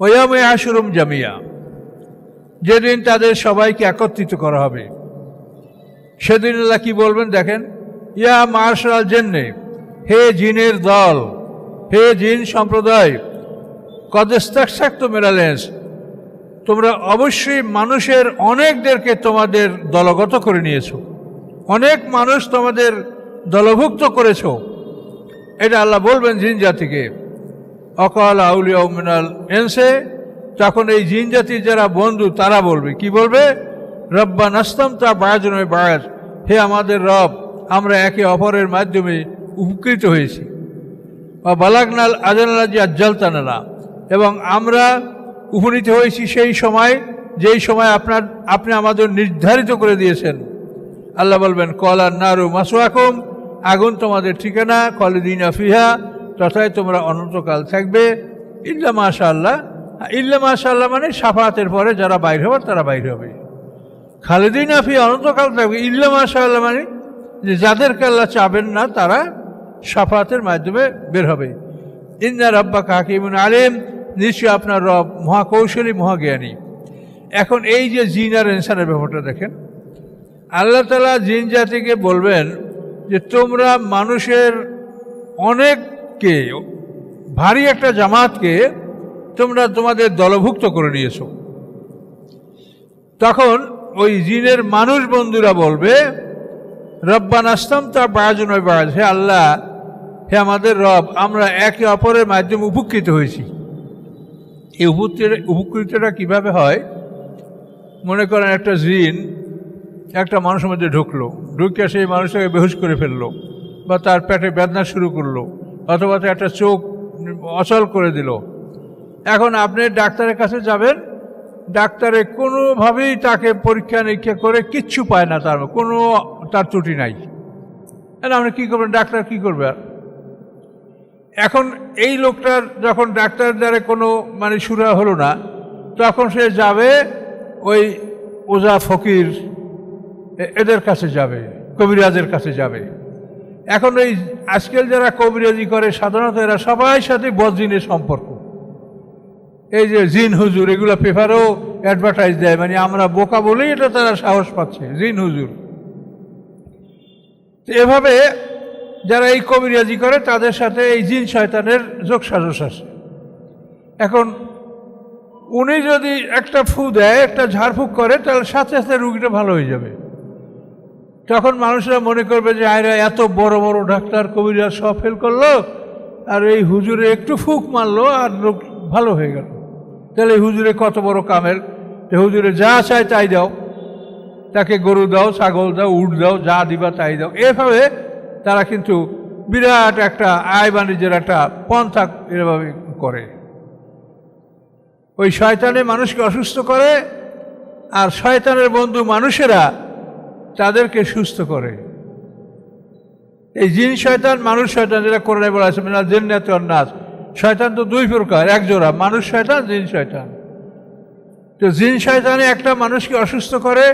ওয়ামে জামিয়া। যেদিন তাদের সবাইকে একত্রিত করা হবে। সেদিন আল্লাহ কি বলবেন দেখেন, ইয়া মার্শাল জেন্নে, হে জিনের দল, হে জিন সম্প্রদায় কদেস্তাক তো মেরালেন্স তোমরা অবশ্যই মানুষের অনেকদেরকে তোমাদের দলগত করে নিয়েছো। অনেক মানুষ তোমাদের দলভুক্ত করেছ। এটা আল্লাহ বলবেন জিন জাতিকে। অকাল আউলিয়া মিনাল এনসে তখন এই জিন জাতির যারা বন্ধু, তারা বলবে, কি বলবে? রব্বা নাস্তম তা বায়াজ নয় বায়াজ হে আমাদের রব, আমরা একে অপরের মাধ্যমে উপকৃত হয়েছি। বা বালাগনাল আজানালা যে আজ্জালতানালা এবং আমরা উপনীত হয়েছি সেই সময়, যেই সময় আপনার, আপনি আমাদের নির্ধারিত করে দিয়েছেন। আল্লাহ বলবেন কলার নারু মাসুয়াকুম আগুন তোমাদের ঠিকানা, কলদিন আফিহা তথায় তোমরা অনন্তকাল থাকবে। ইল্লা মাশা আল্লাহ ইল্লা মাশা আল্লাহ মানে সাফাতের পরে যারা বাইর হবে তারা বাইর হবে। খালেদিন আফি অনন্তকাল থাকবে। ইল্লা মাশা আল্লাহ মানে যে যাদেরকে আল্লাহ চাবেন না, তারা সাফাতের মাধ্যমে বের হবে। ইন্না রব্বা কাকিমুন আলিম। নিশ্চয়ই আপনার রব মহাকৌশলী, মহাজ্ঞানী। এখন এই যে জিন আর ইনসানের ব্যাপারটা দেখেন। আল্লাহ তালা জিন জাতিকে বলবেন যে তোমরা মানুষের অনেককে ভারী একটা জামাতকে তোমরা তোমাদের দলভুক্ত করে নিয়েছো। তখন ওই জিনের মানুষ বন্ধুরা বলবে, রব্বান আসতাম তা বাজ নয় বাজ হে আল্লাহ, হে আমাদের রব, আমরা একে অপরের মাধ্যমে উপকৃত হয়েছি। এই উপকৃত উপকৃতটা কীভাবে হয়? মনে করেন একটা জিন একটা মানুষের মধ্যে ঢুকলো, ঢুকে সেই মানুষটাকে বেহুশ করে ফেলল বা তার পেটে বেদনা শুরু করল। অথবা তার একটা চোখ অচল করে দিল। এখন আপনি ডাক্তারের কাছে যাবেন, ডাক্তারে কোনোভাবেই তাকে পরীক্ষা নিরীক্ষা করে কিচ্ছু পায় না তার, কোনো তার ত্রুটি নাই। আপনি কী করবেন, ডাক্তার কী করবে? আর এখন এই লোকটার যখন ডাক্তার দ্বারা কোনো মানে সুরা হলো না, তখন সে যাবে ওই ওজা ফকির এদের কাছে যাবে, কবিরাজের কাছে যাবে। এখন ওই আজকাল যারা কবিরাজি করে, সাধারণত এরা সবাই সাথে বদজিনের সম্পর্ক। এই যে জিন হুজুর, এগুলো পেপারেও অ্যাডভার্টাইজ দেয় মানে আমরা বোকা বলেই এটা তারা সাহস পাচ্ছে, জিন হুজুর। তো এভাবে যারা এই কবিরাজি করে, তাদের সাথে এই জিন শয়তানের যোগ সাজস আছে। এখন উনি যদি একটা ফু দেয়, একটা ঝাড়ফুঁক করে, তাহলে সাথে সাথে রুগীটা ভালো হয়ে যাবে। তখন মানুষরা মনে করবে যে আয়রা এত বড় বড় ডাক্তার কবিরা সব ফেল করল, আর এই হুজুরে একটু ফুক মারলো আর লোক ভালো হয়ে গেল। তাহলে হুজুরে কত বড় কামের? যে হুজুরে যা চায় তাই দাও, তাকে গরু দাও, ছাগল দাও, উট দাও, যা দিবা তাই দাও। এভাবে তারা কিন্তু বিরাট একটা আয় বাণিজ্যের একটা পন্থা এভাবে করে। ওই শয়তানে মানুষকে অসুস্থ করে, আর শয়তানের বন্ধু মানুষেরা তাদেরকে সুস্থ করে। এই জিন শয়তান, মানুষ শয়তান যেটা করে বলা আছে, মিনাল জিন্নাত নাস। শয়তান তো দুই প্রকার, এক জোড়া, মানুষ শয়তান, জিন শয়তান। তো জিন শয়তানে একটা মানুষকে অসুস্থ করে,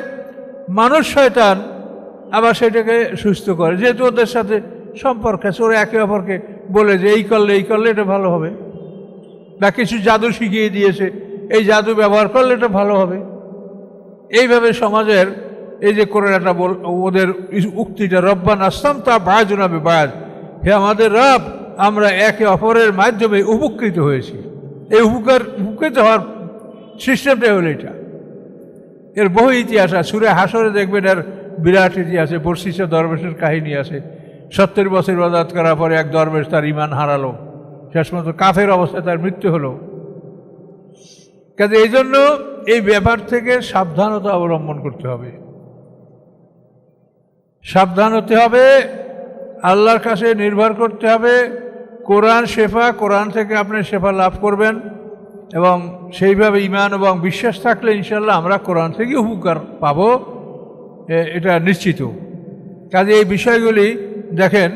মানুষ শয়তান আবার সেটাকে সুস্থ করে। যেহেতু ওদের সাথে সম্পর্ক আছে, ওরা একে অপরকে বলে যে এই করলে এই করলে এটা ভালো হবে। বা কিছু জাদু শিখিয়ে দিয়েছে, এই জাদু ব্যবহার করলে এটা ভালো হবে। এইভাবে সমাজের এই যে কোরআনটা বল, ওদের উক্তিটা, রব্বান আসতাম তা বায়াজ নাবে বায়াজ হে আমাদের রব, আমরা একে অপরের মাধ্যমে উপকৃত হয়েছি। এই উপকার, উপকৃত হওয়ার সিস্টেমটাই হলো এটা। এর বহু ইতিহাস আছে। সুরে হাসরে দেখবেন এর বিরাট ইতিহাসে বর্ষিসে দরবেশের কাহিনী আছে। সত্তর বছর ইবাদত করার পরে এক দরবেশ তার ইমান হারালো। শেষ পর্যন্ত কাফের অবস্থায় তার মৃত্যু হলো। কাজে এই জন্য এই ব্যাপার থেকে সাবধানতা অবলম্বন করতে হবে। সাবধান হতে হবে, আল্লাহর কাছে নির্ভর করতে হবে, কোরআন শেফা, কোরআন থেকে আপনি শেফা লাভ করবেন এবং সেইভাবে ইমান এবং বিশ্বাস থাকলে ইনশাল্লাহ আমরা কোরআন থেকে উপকার পাবো এটা নিশ্চিত। কাজে এই বিষয়গুলি দেখেন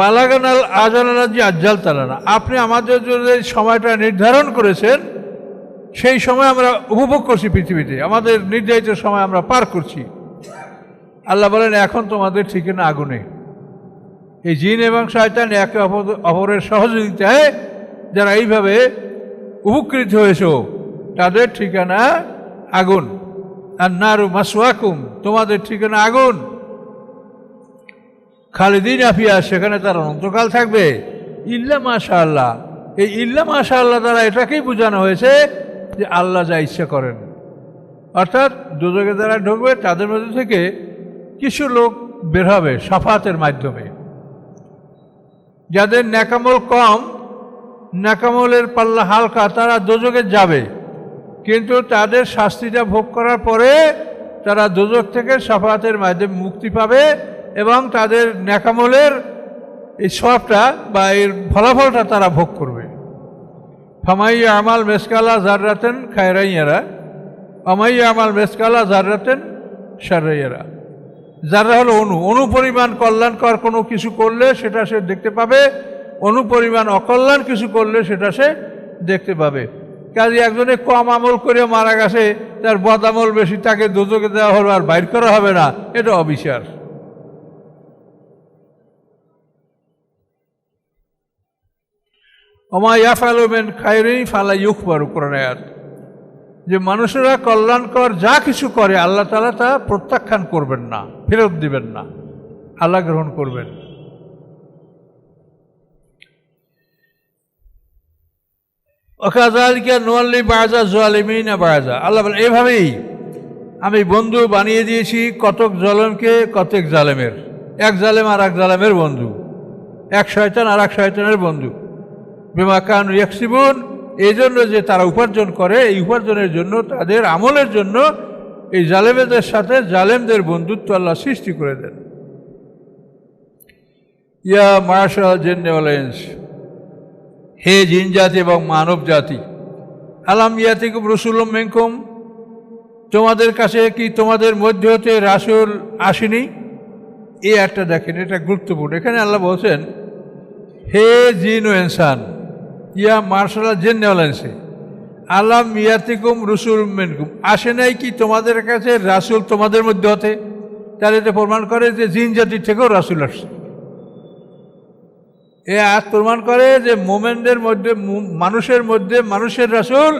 বালাগানাল আজানালা যে আজ্জাল তালানা। আপনি আমাদের জন্য সময়টা নির্ধারণ করেছেন, সেই সময় আমরা উপভোগ করছি পৃথিবীতে। আমাদের নির্ধারিত সময় আমরা পার করছি। আল্লাহ বলেন, এখন তোমাদের ঠিকানা আগুনে। এই জিন এবং শয়তান একে অপর- অপরের সহযোগিতায় যারা এইভাবে উপকৃত হয়েছ, তাদের ঠিকানা আগুন। আর নারু মাসওয়াকুম, তোমাদের ঠিকানা আগুন। খালিদিন আফিয়া, সেখানে তার অনন্তকাল থাকবে। ইল্লা মাশা আল্লাহ এই ইল্লা মাশা আল্লাহ দ্বারা এটাকেই বোঝানো হয়েছে যে আল্লাহ যা ইচ্ছা করেন। অর্থাৎ দুজকে যারা ঢুকবে, তাদের মধ্যে থেকে কিছু লোক বের হবে সাফাতের মাধ্যমে। যাদের ন্যাকামল কম, ন্যাকামলের পাল্লা হালকা, তারা দোজকে যাবে। কিন্তু তাদের শাস্তিটা ভোগ করার পরে তারা দোজক থেকে সাফাতের মাধ্যমে মুক্তি পাবে এবং তাদের ন্যাকামলের এই সবটা বা এর ফলাফলটা তারা ভোগ করবে। ফামাইয়া আমাল মেসকালা জাররাতেন খায়রাইয়ারা। আমাইয়া আমাল মেসকালা জাররাতেন সারাইয়ারা যারা হলো অনু অনু পরিমাণ কল্যাণকর কোনো কিছু করলে সেটা সে দেখতে পাবে অনু পরিমাণ অকল্যাণ কিছু করলে সেটা সে দেখতে পাবে। কাজে একজনে কম আমল করে মারা গেছে, তার বদ আমল বেশি, তাকে দুজকে দেওয়া হলো আর বাইর করা হবে না, এটা অবিচার অমা ইয়াফালুমেন খাইরেই ফালা ইউক পারু কোরআনায়াত যে মানুষেরা কল্যাণকর যা কিছু করে, আল্লাহ তালা তা প্রত্যাখ্যান করবেন না। ফেরত দিবেন না। আল্লাহ গ্রহণ করবেন। ওকাজালিকা নোয়াল্লি বাজা জোয়ালিমিনা বাজা আল্লাহ এভাবেই আমি বন্ধু বানিয়ে দিয়েছি কতক জলমকে, কতক জালেমের। এক জালেম আর এক জালেমের বন্ধু। এক শয়তান আর এক শয়তানের বন্ধু। বিমাকান ইয়াকসিবুন। এই জন্য যে তারা উপার্জন করে, এই উপার্জনের জন্য, তাদের আমলের জন্য এই জালেমেদের সাথে জালেমদের বন্ধুত্ব আল্লাহ সৃষ্টি করে দেন। ইয়া মার্শাল জেনেওয়ালেন্স হে জিন জাতি এবং মানব জাতি আলাম ইয়াতিকুম রসুলম মেঙ্কুম তোমাদের কাছে কি তোমাদের মধ্যে হতে রাসুল আসেনি? এই একটা দেখেন, এটা গুরুত্বপূর্ণ। এখানে আল্লাহ বলছেন, হে জিন ও ইনসান, ইয়া মার্শাল জেনেওয়ালেন্সে আলাম ইয়াতিকুম রসুল মেনকুম। আসে নাই কি তোমাদের কাছে রাসুল তোমাদের মধ্যে হতে? তাহলে এটা প্রমাণ করে যে জিন জাতির থেকেও রাসুল আসছে। এ আজ প্রমাণ করে যে মোমেনদের মধ্যে মানুষের মধ্যে মানুষের রাসুল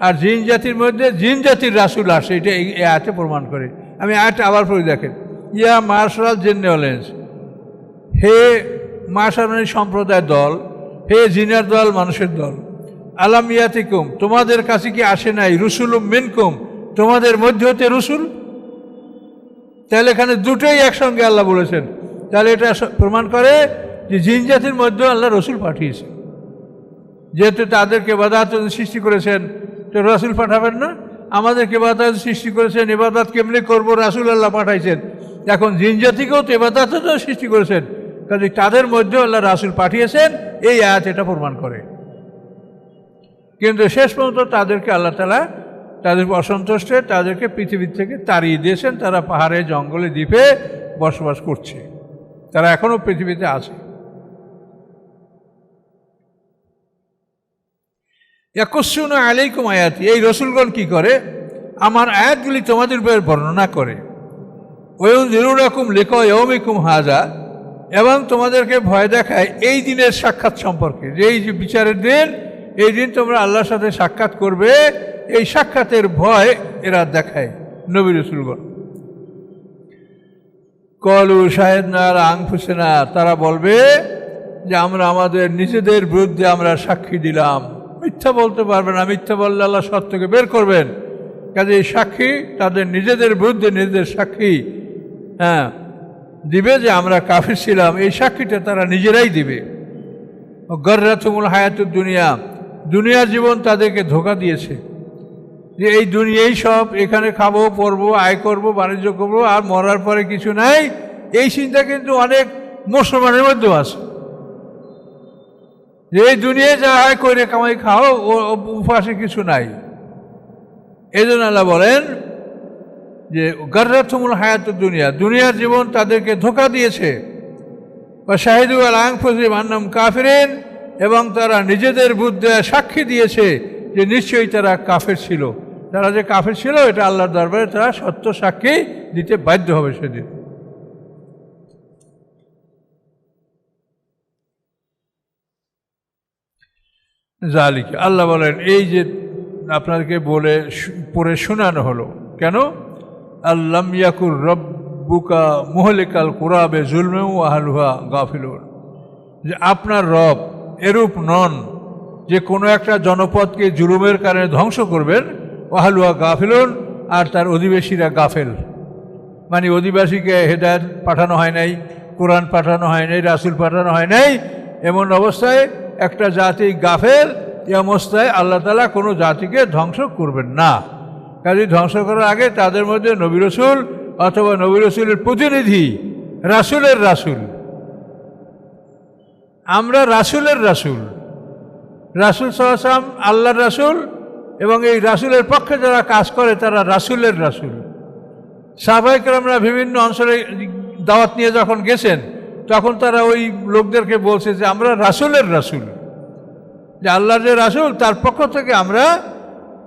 আর জিন জাতির মধ্যে জিন জাতির রাসুল আসে। এটা এই আয়াতে প্রমাণ করে। আমি আয়াতটা আবার পরে দেখেন। ইয়া মার্শাল জেনেওয়ালেন্স হে মার্শাল সম্প্রদায় দল, হে জিনার দল, মানুষের দল। আলাম ইয়াতিকুম, তোমাদের কাছে কি আসে নাই? রসুলুম মিনকুম, তোমাদের মধ্যে হতে রসুল? তাহলে এখানে দুটোই একসঙ্গে আল্লাহ বলেছেন। তাহলে এটা প্রমাণ করে যে জিন জাতির মধ্যেও আল্লাহ রসুল পাঠিয়েছে। যেহেতু তাদেরকে বাদাত সৃষ্টি করেছেন, তো রসুল পাঠাবেন না। আমাদেরকে বাদাত সৃষ্টি করেছেন, এবাদাত কেমনি করব? রাসুল আল্লাহ পাঠাইছেন। এখন জিন জাতিকেও তো এবাদাত সৃষ্টি করেছেন। কাজে তাদের মধ্যেও আল্লাহ রাসুল পাঠিয়েছেন, এই আয়াত এটা প্রমাণ করে। কিন্তু শেষ পর্যন্ত তাদেরকে আল্লাহ তালা তাদের অসন্তুষ্টে, তাদেরকে পৃথিবীর থেকে তাড়িয়ে দিয়েছেন। তারা পাহাড়ে, জঙ্গলে, দ্বীপে বসবাস করছে। তারা এখনও পৃথিবীতে আছে। একস্যুন আলাইকুম আয়াতি। এই রসুলগণ কি করে? আমার আয়াতগুলি তোমাদের উপর বর্ণনা করে। ওয়ন রকম লেখ ইয়মিকুম হাজা এবং তোমাদেরকে ভয় দেখায় এই দিনের সাক্ষাৎ সম্পর্কে। যে এই যে বিচারের দিন এই দিন তোমরা আল্লাহর সাথে সাক্ষাৎ করবে। এই সাক্ষাতের ভয় এরা দেখায় নবী রসুলগণ। কলু শাহেদ না আং ফুসেনা তারা বলবে যে, আমরা আমাদের নিজেদের বিরুদ্ধে আমরা সাক্ষী দিলাম। মিথ্যা বলতে পারবে না, মিথ্যা বললে আল্লাহ সত্যকে বের করবেন। কাজে এই সাক্ষী তাদের নিজেদের বিরুদ্ধে নিজেদের সাক্ষী হ্যাঁ দিবে যে, আমরা কাফির ছিলাম। এই সাক্ষীটা তারা নিজেরাই দিবে। গর্রাতুমুল হায়াতুর দুনিয়া দুনিয়ার জীবন তাদেরকে ধোকা দিয়েছে। যে এই দুনিয়াই সব, এখানে খাব পরবো আয় করব, বাণিজ্য করব, আর মরার পরে কিছু নাই। এই চিন্তা কিন্তু অনেক মুসলমানের মধ্যেও আছে। যে এই দুনিয়ায় যা হয় করে কামাই খাও, ও উপাসে কিছু নাই। এই জন্য আল্লাহ বলেন যে গার্রাথমুল হায়াত দুনিয়া, দুনিয়ার জীবন তাদেরকে ধোকা দিয়েছে। বা শাহিদু আল আংফজিব আন্নাম কাফিরেন এবং তারা নিজেদের বুদ্ধে সাক্ষী দিয়েছে যে নিশ্চয়ই তারা কাফের ছিল। তারা যে কাফের ছিল, এটা আল্লাহর দরবারে তারা সত্য সাক্ষী দিতে বাধ্য হবে সেদিন। জালিক আল্লাহ বলেন, এই যে আপনাদেরকে বলে পড়ে শোনানো হলো, কেন? আল্লাম ইয়াকুর রব্বুকা মোহলিকাল কুরাবে জুলমেউ আহালুহা গাফিলুর যে আপনার রব এরূপ নন যে কোনো একটা জনপদকে জুলুমের কারণে ধ্বংস করবেন। ওয়াহালুয়া গাফিলুন, আর তার অধিবেশীরা গাফেল। মানে অধিবাসীকে হেদায়ত পাঠানো হয় নাই, কোরআন পাঠানো হয় নাই, রাসুল পাঠানো হয় নাই, এমন অবস্থায় একটা জাতি গাফেল এই অবস্থায় আল্লাহ তালা কোনো জাতিকে ধ্বংস করবেন না। কাজে ধ্বংস করার আগে তাদের মধ্যে নবী রসুল অথবা নবী রসুলের প্রতিনিধি, রাসুলের রাসুল। আমরা রাসুলের রাসুল। রাসুল সাল্লাম আল্লাহর রাসুল এবং এই রাসুলের পক্ষে যারা কাজ করে তারা রাসুলের রাসুল। সাহবাইকরামরা বিভিন্ন অঞ্চলে দাওয়াত নিয়ে যখন গেছেন, তখন তারা ওই লোকদেরকে বলছে যে, আমরা রাসুলের রাসুল। যে আল্লাহর যে রাসুল, তার পক্ষ থেকে আমরা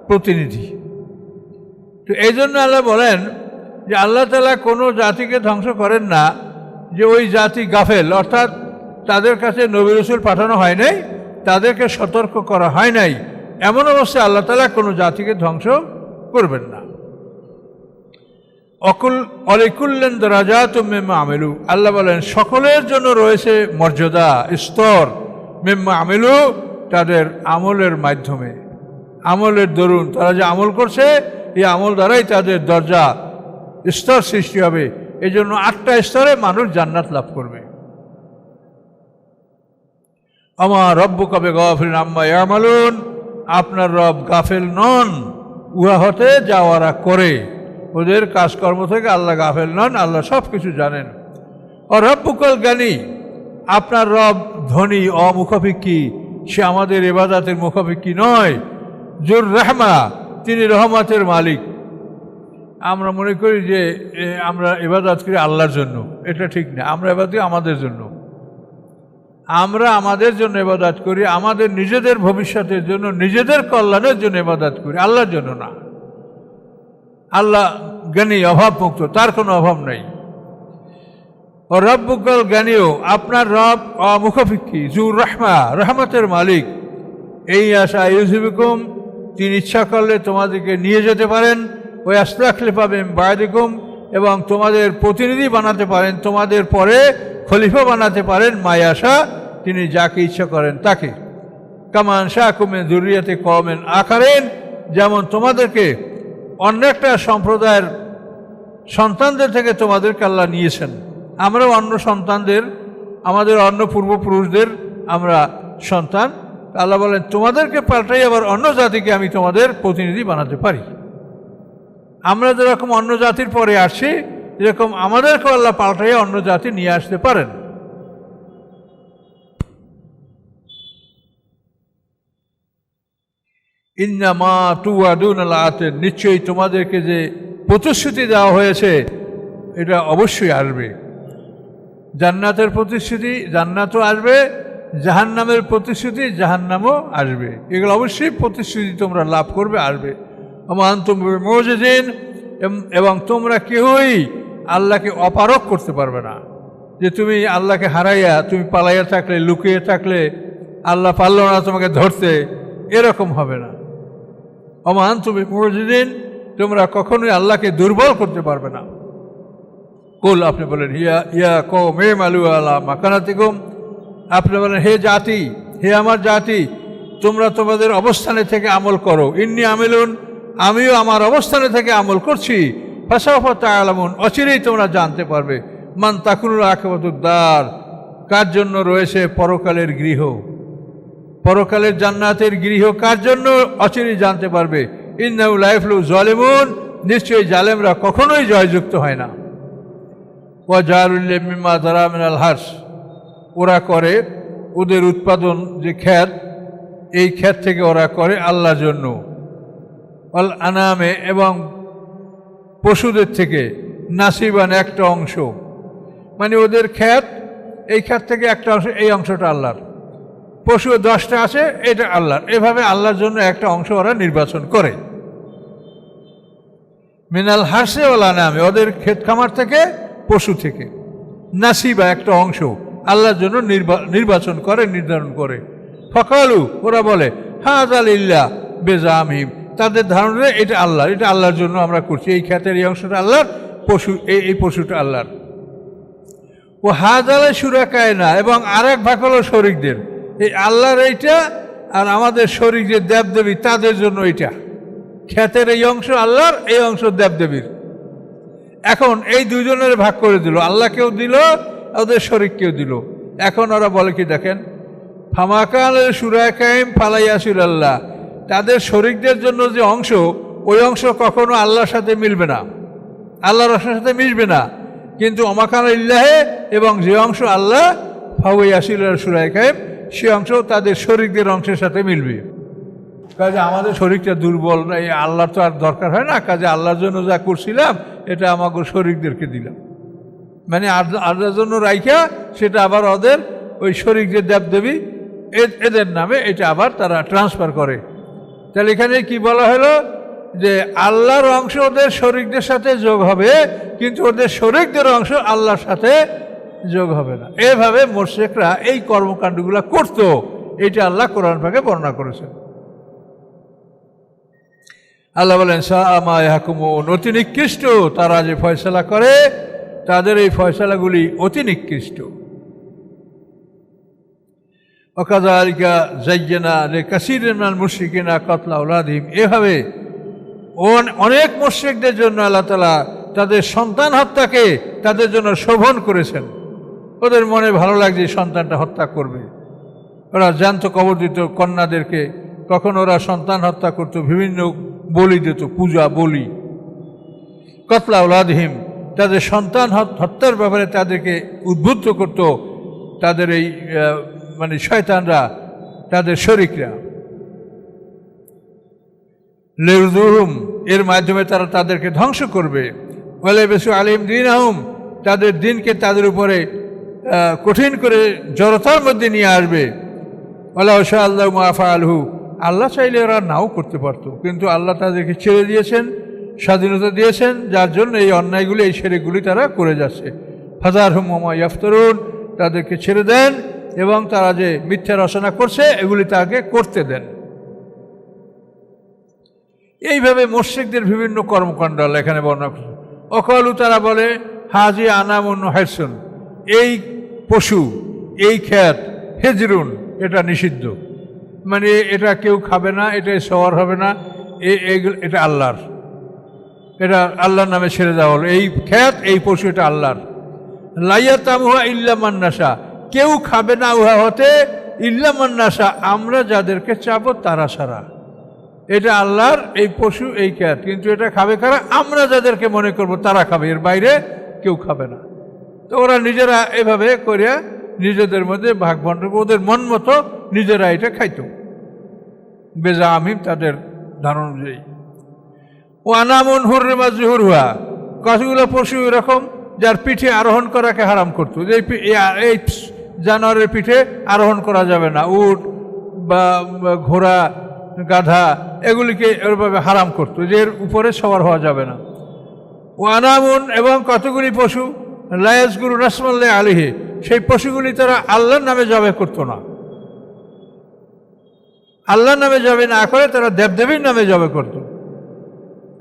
প্রতিনিধি। তো এই জন্য আল্লাহ বলেন যে, আল্লাহ তালা কোনো জাতিকে ধ্বংস করেন না যে, ওই জাতি গাফেল, অর্থাৎ তাদের কাছে নবী রসুল পাঠানো হয় নাই, তাদেরকে সতর্ক করা হয় নাই। এমন অবস্থায় আল্লাহ তালা কোনো জাতিকে ধ্বংস করবেন না। অকুল, অলিকুল্লেন রাজা মেম্মা আমেলু। আল্লাহ বলেন, সকলের জন্য রয়েছে মর্যাদা, স্তর। মেম্মা আমেলু তাদের আমলের মাধ্যমে। আমলের দরুন, তারা যে আমল করছে, এই আমল দ্বারাই তাদের দরজা, স্তর সৃষ্টি হবে। এই জন্য আটটা স্তরে মানুষ জান্নাত লাভ করবে। আমার রব্বু কবে গাফিল আম্মা ইয়ামালুন, আপনার রব গাফেল নন, উহা হতে যাওয়ারা করে। ওদের কাজকর্ম থেকে আল্লাহ গাফেল নন, আল্লাহ সব কিছু জানেন। ও রব্বুকল জ্ঞানী আপনার রব ধনী, অমুখাপিক্ষি, সে আমাদের এবাদাতের মুখাপিক্ষি নয়। জুর রহমা, তিনি রহমতের মালিক। আমরা মনে করি যে আমরা এবাদাত করি আল্লাহর জন্য। এটা ঠিক না, আমরা এবাদ আমাদের জন্য। আমরা আমাদের জন্য এবাদাত করি, আমাদের নিজেদের ভবিষ্যতের জন্য, নিজেদের কল্যাণের জন্য এবাদাত করি, আল্লাহর জন্য না। আল্লাহ জ্ঞানী, অভাবমুক্ত, তার কোনো অভাব নেই। ও রব্বুকাল জ্ঞানীও, আপনার রব অমুখফিক্ষি জুর রহমা, রহমতের মালিক। এই আশা ইউজিবিকুম তিনি ইচ্ছা করলে তোমাদেরকে নিয়ে যেতে পারেন। ওই আস্তাখলে পাবেন বায়দিকুম, এবং তোমাদের প্রতিনিধি বানাতে পারেন, তোমাদের পরে খলিফা বানাতে পারেন মায়াশা তিনি যাকে ইচ্ছা করেন তাকে। কামান শাহ কুমেন জুরিয়াতে কমেন আকারেন যেমন তোমাদেরকে অন্য একটা সম্প্রদায়ের সন্তানদের থেকে তোমাদেরকে আল্লাহ নিয়েছেন। আমরাও অন্য সন্তানদের, আমাদের অন্য পূর্বপুরুষদের আমরা সন্তান। আল্লাহ বলেন, তোমাদেরকে পাল্টাই আবার অন্য জাতিকে আমি তোমাদের প্রতিনিধি বানাতে পারি। আমরা যেরকম অন্য জাতির পরে আসছি, এরকম আমাদেরকেও আল্লাহ পাল্টাইয়া অন্য জাতি নিয়ে আসতে পারেন। ইন্নামা তুয়াদুন আতের নিশ্চয়ই তোমাদেরকে যে প্রতিশ্রুতি দেওয়া হয়েছে, এটা অবশ্যই আসবে। জান্নাতের প্রতিশ্রুতি জান্নাতও আসবে, জাহান্নামের প্রতিশ্রুতি জাহান্নামও আসবে। এগুলো অবশ্যই প্রতিশ্রুতি তোমরা লাভ করবে, আসবে। আমার মজেদিন এবং তোমরা কেউই আল্লাহকে অপারক করতে পারবে না। যে তুমি আল্লাহকে হারাইয়া, তুমি পালাইয়া থাকলে, লুকিয়ে থাকলে, আল্লাহ পারল না তোমাকে ধরতে, এরকম হবে না। অমান তুমি মজেদিন তোমরা কখনোই আল্লাহকে দুর্বল করতে পারবে না। কুল, আপনি বলেন, হিয়া, ইয়া কো মে মালু আল্লাহ মাকানাতিকুম। আপনি বলেন, হে জাতি, হে আমার জাতি, তোমরা তোমাদের অবস্থানে থেকে আমল করো। ইন্নি আমিলুন, আমিও আমার অবস্থানে থেকে আমল করছি। ফাঁসাফত আলামুন অচিরেই তোমরা জানতে পারবে। মান তাকুনুল আকেবতুদ্দার কার জন্য রয়েছে পরকালের গৃহ? পরকালের জান্নাতের গৃহ কার জন্য অচিরেই জানতে পারবে? ইন্নাউ লাইফলু জলেমুন। নিশ্চয়ই জালেমরা কখনোই জয়যুক্ত হয় না। ও জারুল্লিমা দারামিনাল হাস ওরা করে ওদের উৎপাদন যে খ্যাত, এই খ্যাত থেকে ওরা করে আল্লাহর জন্য। অল আনামে এবং পশুদের থেকে নাসিবান একটা অংশ। মানে ওদের খ্যাত, এই খ্যাত থেকে একটা অংশ, এই অংশটা আল্লাহর। পশু দশটা আছে, এটা আল্লাহর। এভাবে আল্লাহর জন্য একটা অংশ ওরা নির্বাচন করে। মিনাল হাসে ওলা নামে, ওদের ক্ষেত খামার থেকে পশু থেকে। নাসিবা একটা অংশ আল্লাহর জন্য নির্বা- নির্বাচন করে, নির্ধারণ করে। ফকালু, ওরা বলে হাজ আলিল্লা বেজামিম। তাদের ধারণা এটা আল্লাহ, এটা আল্লাহর জন্য আমরা করছি। এই খ্যাতের এই অংশটা আল্লাহর, পশু, এই এই পশুটা আল্লাহর। ও হাজ হাজালে সুরাকায় না, এবং আরেক ভাগ হলো শরিকদের। এই আল্লাহর এইটা আর আমাদের শরিক যে দেবদেবী, তাদের জন্য এইটা। খ্যাতের এই অংশ আল্লাহর, এই অংশ দেবদেবীর। এখন এই দুজনের ভাগ করে দিল। আল্লাহকেও দিল, ওদের শরিককেও দিল। এখন ওরা বলে কি দেখেন? ফামাকাল সুরাকাইম ফালাইয়াসুল আল্লাহ তাদের শরিকদের জন্য যে অংশ, ওই অংশ কখনো আল্লাহর সাথে মিলবে না। আল্লাহর অংশের সাথে মিশবে না। কিন্তু অমাকান ইল্লাহে এবং যে অংশ আল্লাহ ফাউয়াসিল সুরাইকাইম সে অংশ তাদের শরিকদের অংশের সাথে মিলবে। কাজে আমাদের শরীরটা দুর্বল না, এই আল্লাহর তো আর দরকার হয় না। কাজে আল্লাহর জন্য যা করছিলাম, এটা আমাকে শরিকদেরকে দিলাম। মানে আল্লাহর জন্য রাইখা, সেটা আবার ওদের ওই শরিক যে দেবদেবী এদের নামে এটা আবার তারা ট্রান্সফার করে। তাহলে এখানে কি বলা হলো? যে আল্লাহর অংশ ওদের শরিকদের সাথে যোগ হবে, কিন্তু ওদের শরিকদের অংশ আল্লাহর সাথে যোগ হবে না। এভাবে মোর্শেকরা এই কর্মকাণ্ডগুলো করতো। এটা আল্লাহ কোরআন পাকে বর্ণনা করেছেন। আল্লাহ বলেন সাহাকুমন অতি নিকৃষ্ট তারা যে ফয়সলা করে, তাদের এই ফয়সলাগুলি অতি নিকৃষ্ট। অকাজালিকা জাইজেনা রে কাসির মুশ্রিকিনা কতলা উলাদিম এভাবে অন- অনেক মুশ্রিকদের জন্য আল্লাহ তালা তাদের সন্তান হত্যাকে তাদের জন্য শোভন করেছেন। ওদের মনে ভালো লাগছে সন্তানটা হত্যা করবে। ওরা জ্যান্ত কবর দিত কন্যাদেরকে কখন ওরা সন্তান হত্যা করত, বিভিন্ন বলি দিত, পূজা, বলি। কতলা উলাদহিম, তাদের সন্তান হত্যার ব্যাপারে তাদেরকে উদ্বুদ্ধ করত, তাদের এই মানে শয়তানরা, তাদের শরিকরা। লেরদুহুম এর মাধ্যমে তারা তাদেরকে ধ্বংস করবে। বলে বেশু আলিম দিন আহম তাদের দিনকে তাদের উপরে কঠিন করে জড়তার মধ্যে নিয়ে আসবে। আল্লাহ শাহ আল্লাহ মাফা আলহু আল্লাহ চাইলে ওরা নাও করতে পারতো, কিন্তু আল্লাহ তাদেরকে ছেড়ে দিয়েছেন, স্বাধীনতা দিয়েছেন, যার জন্য এই অন্যায়গুলি, এই সেরেগুলি তারা করে যাচ্ছে। হাজার হুমা ইয়াফতরুন, তাদেরকে ছেড়ে দেন এবং তারা যে মিথ্যা রচনা করছে, এগুলি তাকে করতে দেন। এইভাবে মোর্শেকদের বিভিন্ন কর্মকাণ্ড এখানে বর্ণনা করছে অকলু তারা বলে, হাজি আনামুন হেরসুন এই পশু, এই খ্যাত, হেজরুন, এটা নিষিদ্ধ। মানে এটা কেউ খাবে না, এটা সওয়ার হবে না এটা আল্লাহর। এটা আল্লাহর নামে ছেড়ে দেওয়া হলো। এই খ্যাত, এই পশু, এটা আল্লাহর। লাইয়া তামুহা ইল্লামান্নাসা কেউ খাবে না উহা হতে ইল্লামান্নাসা আমরা যাদেরকে চাবো তারা সারা। এটা আল্লাহর, এই পশু, এই ক্যাট কিন্তু এটা খাবে কারা? আমরা যাদেরকে মনে করব তারা খাবে। এর বাইরে কেউ খাবে না। তো ওরা নিজেরা এভাবে করিয়া নিজেদের মধ্যে ভাগ ওদের মন মতো নিজেরা এটা খাইতো। বেজা আমিম তাদের ধারণ অনুযায়ী। ও আনামন হুররেমা জুহুর হুয়া। কতগুলো পশু এরকম যার পিঠে আরোহণ করাকে হারাম করতো। যে এই জানোয়ারের পিঠে আরোহণ করা যাবে না। উট বা বা ঘোড়া, গাধা এগুলিকে এরভাবে হারাম করতো। যে এর উপরে সবার হওয়া যাবে না। ও আনামুন এবং কতগুলি পশু লায়াস গুরু রসমল্লা আলিহে সেই পশুগুলি তারা আল্লাহর নামে জবে করতো না। আল্লাহর নামে জবে না করে, তারা দেবদেবীর নামে জবে করতো।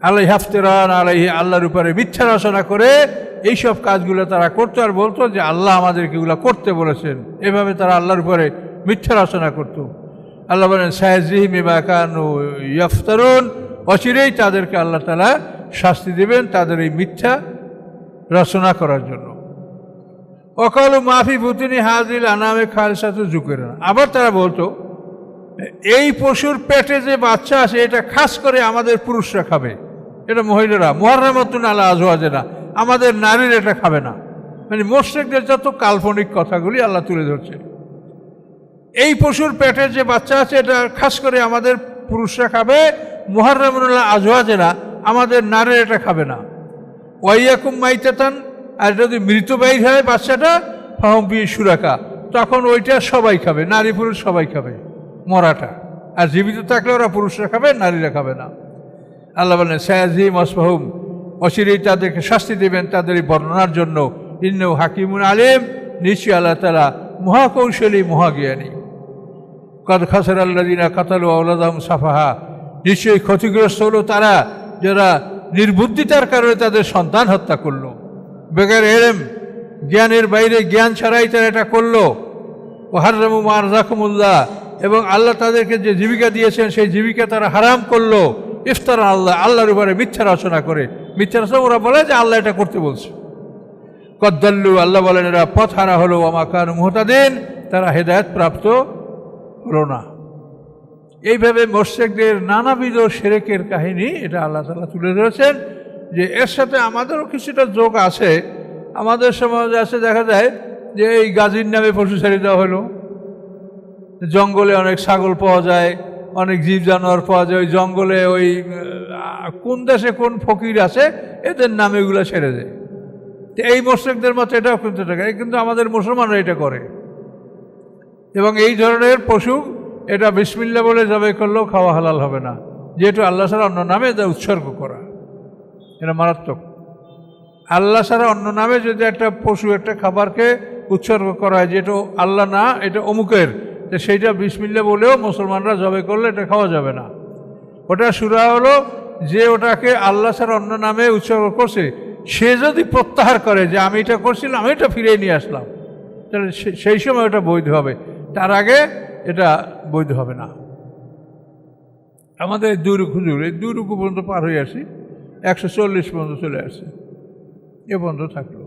আল্লাহ হাফতেরান আলাইহি আল্লাহর উপরে মিথ্যা রচনা করে এইসব কাজগুলো তারা করতো আর বলতো যে আল্লাহ আমাদেরকে এগুলো করতে বলেছেন। এভাবে তারা আল্লাহর উপরে মিথ্যা রচনা করতো। আল্লাহ বলেন সাহেজিহিম ও ইয়ফতারুন। অচিরেই তাদেরকে আল্লাহ তালা শাস্তি দেবেন, তাদের এই মিথ্যা রচনা করার জন্য। অকাল মাফি ভুতিনি হাজিল আনামে খালসাতু জুকের আবার তারা বলতো, এই পশুর পেটে যে বাচ্চা আছে, এটা খাস করে আমাদের পুরুষরা খাবে। এটা মহিলারা মহারামতুন আলা আজওয়াজে না আমাদের নারীর এটা খাবে না। মানে মোশেকদের যত কাল্পনিক কথাগুলি আল্লাহ তুলে ধরছে এই পশুর পেটে যে বাচ্চা আছে, এটা খাস করে আমাদের পুরুষরা খাবে মহারামুল্লাহ না আমাদের নারীর এটা খাবে না। ওয়াইয়াকুম মাইতাতান, আর যদি মৃত ব্যয় হয়, বাচ্চাটা ফাহম্পি সুরাকা। তখন ওইটা সবাই খাবে, নারী পুরুষ সবাই খাবে, মরাটা। আর জীবিত থাকলে ওরা পুরুষরা খাবে, নারীরা খাবে না। আল্লাহ বলেন, সায়াজিম আসবাহুম অচিরেই তাদেরকে শাস্তি দেবেন, তাদের এই বর্ণনার জন্য। ইন্ন হাকিমুন আলিম নিশ্চয় আল্লাহ তালা মহাকৌশলী, মহাজ্ঞানী। কদ খাসের আল্লাদিনা কাতালু আউলাদাম সাফাহা। নিশ্চয়ই ক্ষতিগ্রস্ত হলো তারা, যারা নির্বুদ্ধিতার কারণে তাদের সন্তান হত্যা করল। বেগার এলেম, জ্ঞানের বাইরে জ্ঞান ছাড়াই তারা এটা করল। ও হারামু মারজাকুমুল্লাহ এবং আল্লাহ তাদেরকে যে জীবিকা দিয়েছেন, সেই জীবিকা তারা হারাম করল। ইফতার আল্লাহ, আল্লাহর উপরে মিথ্যা রচনা করে। মিথ্যা রচনা ওরা বলে যে আল্লাহ এটা করতে বলছে। কদ্দাল্লু, আল্লাহ বলেন, এরা পথ হারা হলো আমাকার মুহতাদিন, তারা হেদায়ত প্রাপ্ত হলো না। এইভাবে মোর্শেকদের নানাবিধ সেরেকের কাহিনী এটা আল্লাহ তালা তুলে ধরেছেন যে এর সাথে আমাদেরও কিছুটা যোগ আছে। আমাদের সমাজে আছে, দেখা যায় যে এই গাজীর নামে পশু ছেড়ে দেওয়া হলো। জঙ্গলে অনেক ছাগল পাওয়া যায়, অনেক জীব জানোয়ার পাওয়া যায়, ওই জঙ্গলে ওই কোন দেশে কোন ফকির আছে, এদের নামে এগুলো ছেড়ে দেয়। তো এই মোর্শেকদের মতো এটাও কিন্তু কিন্তু আমাদের মুসলমানরা এটা করে। এবং এই ধরনের পশু এটা বিসমিল্লা বলে জবাই করলেও খাওয়া হালাল হবে না। যেহেতু আল্লাহ ছাড়া অন্য নামে এটা উৎসর্গ করা। এটা মারাত্মক। আল্লাহ ছাড়া অন্য নামে যদি একটা পশু, একটা খাবারকে উৎসর্গ করা হয় যেটা আল্লাহ না, এটা অমুকের, তো সেইটা বিসমিল্লা বলেও মুসলমানরা জবাই করলে এটা খাওয়া যাবে না। ওটা সুরা হলো যে ওটাকে আল্লাহ ছাড়া অন্য নামে উৎসর্গ করছে, সে যদি প্রত্যাহার করে যে আমি এটা করছিলাম, আমি এটা ফিরিয়ে নিয়ে আসলাম, তাহলে সেই সময় ওটা বৈধ হবে। তার আগে এটা বৈধ হবে না। আমাদের দুরুক হুজুর, এই দুরুকু পর্যন্ত পার হয়ে আসি, একশো চল্লিশ পর্যন্ত চলে আসে। এ পর্যন্ত থাকল।